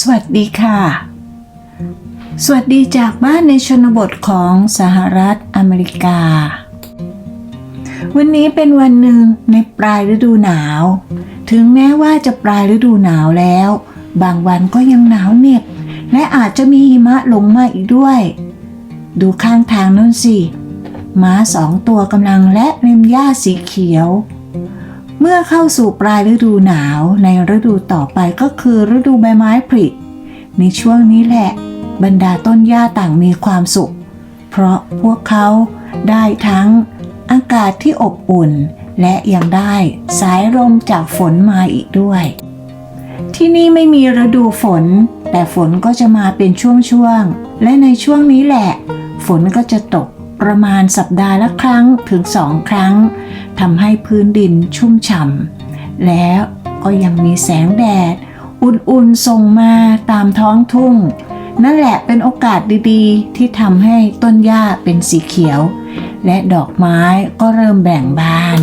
สวัสดีค่ะ สวัสดีจากบ้านในชนบทของสหรัฐอเมริกา วันนี้เป็นวันหนึ่งในปลายฤดูหนาว ถึงแม้ว่าจะปลายฤดูหนาวแล้ว บางวันก็ยังหนาวเหน็บ และอาจจะมีหิมะลงมาอีกด้วย ดูข้างทางนั่นสิม้าสองตัวกำลังและเล็มหญ้าสีเขียว เมื่อเข้าสู่ปลายฤดูหนาวในฤดูต่อไปก็คือฤดูใบไม้ผลิในช่วงนี้แหละ บรรดาต้นหญ้าต่างมีความสุข เพราะพวกเขาได้ทั้งอากาศที่อบอุ่น และยังได้สายลมจากฝนมาอีกด้วย ที่นี่ไม่มีฤดูฝน แต่ฝนก็จะมาเป็นช่วงๆ และในช่วงนี้แหละ ฝนก็จะตกประมาณสัปดาห์ละครั้งถึงสองครั้ง ทำให้พื้นดินชุ่มฉ่ำแล้วก็ยังมีแสงแดด อุ่นๆส่งมาตามท้องทุ่ง นั่นแหละเป็นโอกาสดีๆ ที่ทำให้ต้นหญ้าเป็นสีเขียว และดอกไม้ก็เริ่มแบ่งบาน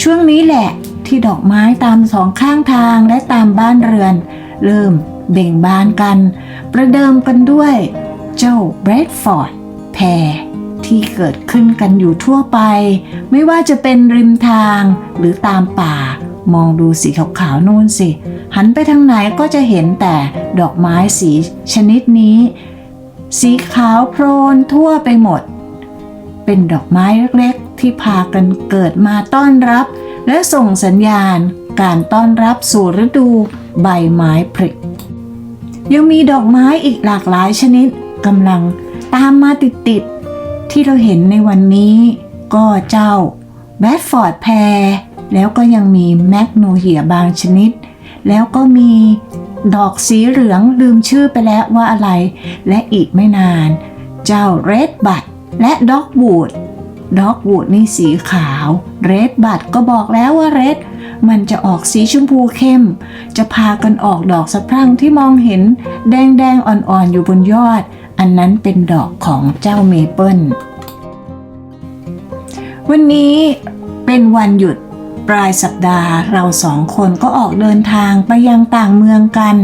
ช่วงนี้แหละที่ดอกไม้ตามสองข้างทางและตามบ้านเรือน เริ่มเบ่งบานกัน ประเดิมกันด้วย เจ้าเบรดฟอร์ดแพร ที่เกิดขึ้นกันอยู่ทั่วไป ไม่ว่าจะเป็นริมทางหรือตามป่า มองดูสีขาวๆนู่นสิ หันไปทางไหนก็จะเห็นแต่ดอกไม้สีชนิดนี้ สีขาวโพลนทั่วไปหมด เป็นดอกไม้เล็กๆ ที่พากันเกิดมาต้อนรับ และส่งสัญญาณการต้อนรับสู่ฤดูใบไม้ผลิยังมีดอกไม้อีกหลากหลายชนิดกำลังตามมาติดๆ ที่เราเห็นในวันนี้ก็เจ้าแบดฟอร์ดแพรแล้วก็ยังมีแมกโนเฮียบางชนิด แล้วก็มีดอกสีเหลืองลืมชื่อไปแล้วว่าอะไร และอีกไม่นาน เจ้าเรดบัตและด็อกวูดด็อกวูดนี่สีขาวเรดบัตก็บอกแล้วว่าเรดมันจะออกสีชมพูเข้ม จะพากันออกดอกสะพรั่งที่มองเห็นแดงๆอ่อนๆอยู่บนยอด อันนั้นเป็นดอกของเจ้าเมเปิลวันนี้เป็นวันหยุดปลายสัปดาห์เราสองคนก็ออกเดินทางไปยังต่างเมืองกัน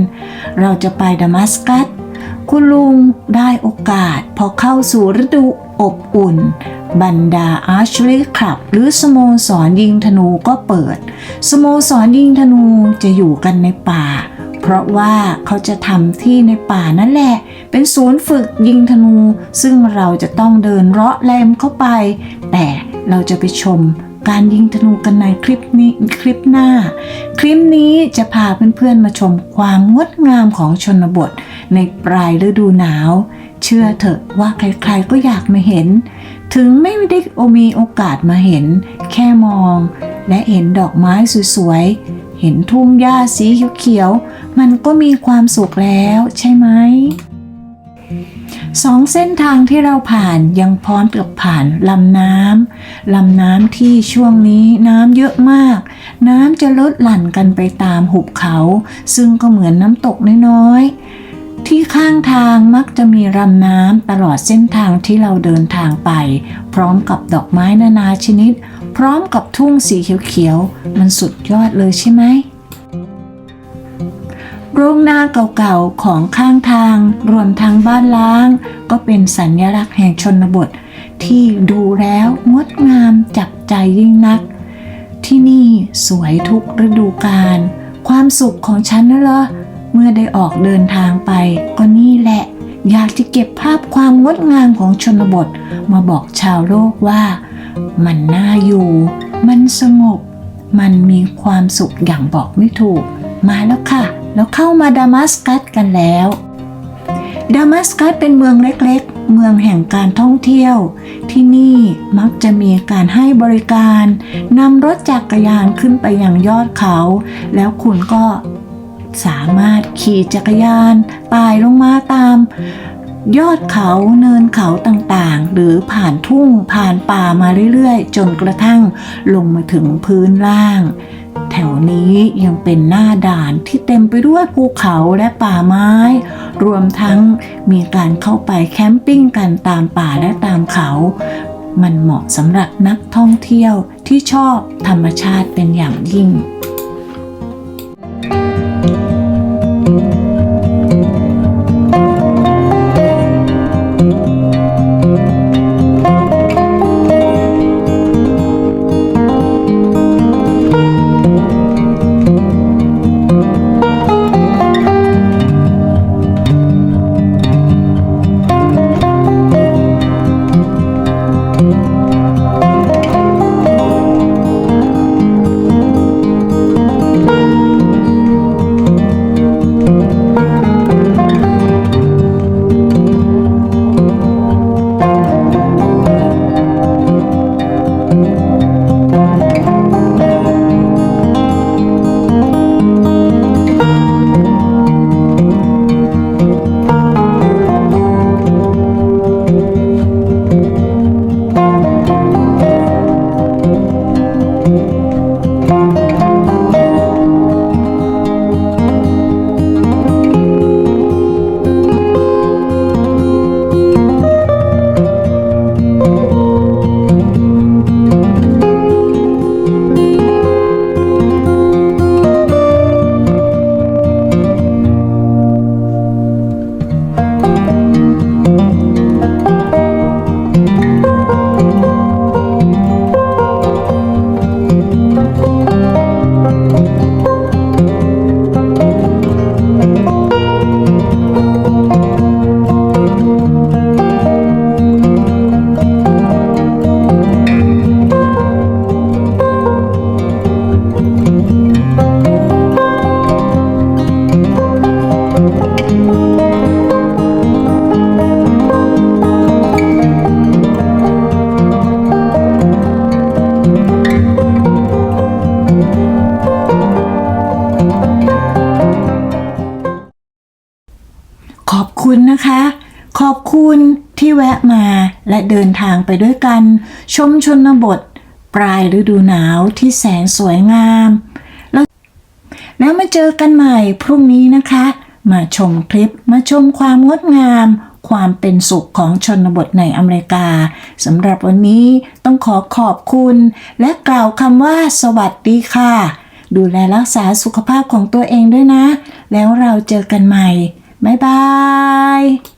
เราจะไปดามัสกัส คุณลุงได้โอกาสพอเข้าสู่ฤดูอบอุ่น บรรดาอาร์ชลีคลับ หรือสโมสรยิงธนูก็เปิด สโมสรยิงธนูจะอยู่กันในป่า เพราะว่าเขาจะทำที่ในป่านั่นแหละ เป็นศูนย์ฝึกยิงธนู ซึ่งเราจะต้องเดินเลาะแลมเข้าไป แต่เราจะไปชมการยิงธนูกันในคลิปนี้คลิปหน้า คลิปนี้จะพาเพื่อนๆมาชมความงดงามของชนบท ในปลายฤดูหนาว เชื่อเถอะว่าใครๆก็อยากมาเห็น ถึงไม่ได้มีโอกาสมาเห็น แค่มอง และเห็นดอกไม้สวยๆ เห็นทุ่งหญ้าสีเขียวๆ มันก็มีความสุขแล้วใช่ไหม สองเส้นทางที่เราผ่านยังพร้อมกับผ่านลำน้ำ ลำน้ำที่ช่วงนี้น้ำเยอะมาก น้ำจะลดหลั่นกันไปตามหุบเขา ซึ่งก็เหมือนน้ำตกน้อยๆ ที่ข้างทางมักจะมีลำน้ำตลอดเส้นทางที่เราเดินทางไป พร้อมกับดอกไม้นานาชนิด พร้อมกับทุ่งสีเขียวๆ มันสุดยอดเลยใช่ไหม โรงนาเก่าๆ ของข้างทาง รวมทั้งบ้านล้าง ก็เป็นสัญลักษณ์แห่งชนบท ที่ดูแล้วงดงามจับใจยิ่งนัก ที่นี่สวยทุกฤดูกาล ความสุขของฉันนะเหรอ เมื่อได้ออกเดินทางไป ก็นี่แหละอยากจะเก็บภาพความงดงามของชนบท มาบอกชาวโลกว่า มันน่าอยู่ มันสงบ มันมีความสุขอย่างบอกไม่ถูก มาแล้วค่ะแล้วเข้ามาดามัสกัสกันแล้ว ดามัสกัสเป็นเมืองเล็กๆ เมืองแห่งการท่องเที่ยว ที่นี่มักจะมีการให้บริการนำรถจักรยานขึ้นไปยังยอดเขา แล้วคุณก็สามารถขี่จักรยานไต่ลงมาตาม ยอดเขาเนินเขาต่างๆ หรือผ่านทุ่งผ่านป่ามาเรื่อยๆ จนกระทั่งลงมาถึงพื้นล่าง แถวนี้ยังเป็นหน้าด่านที่เต็มไปด้วยภูเขาและป่าไม้ รวมทั้งมีการเข้าไปแคมปิ้งกันตามป่าและตามเขา มันเหมาะสำหรับนักท่องเที่ยวที่ชอบธรรมชาติเป็นอย่างยิ่ง คุณนะคะ ขอบคุณที่แวะมาและเดินทางไปด้วยกัน ชมชนบท ปลายฤดูหนาวที่แสนสวยงาม แล้วแล้วมาเจอกันใหม่พรุ่งนี้นะคะ มาชมคลิปมาชมความงดงาม ความเป็นสุขของชนบทในอเมริกาสำหรับวันนี้ต้องขอขอบคุณ และกล่าวคำว่า สวัสดีค่ะ ดูแลรักษาสุขภาพของตัวเองด้วยนะ แล้วเราเจอกันใหม่ บ๊ายบาย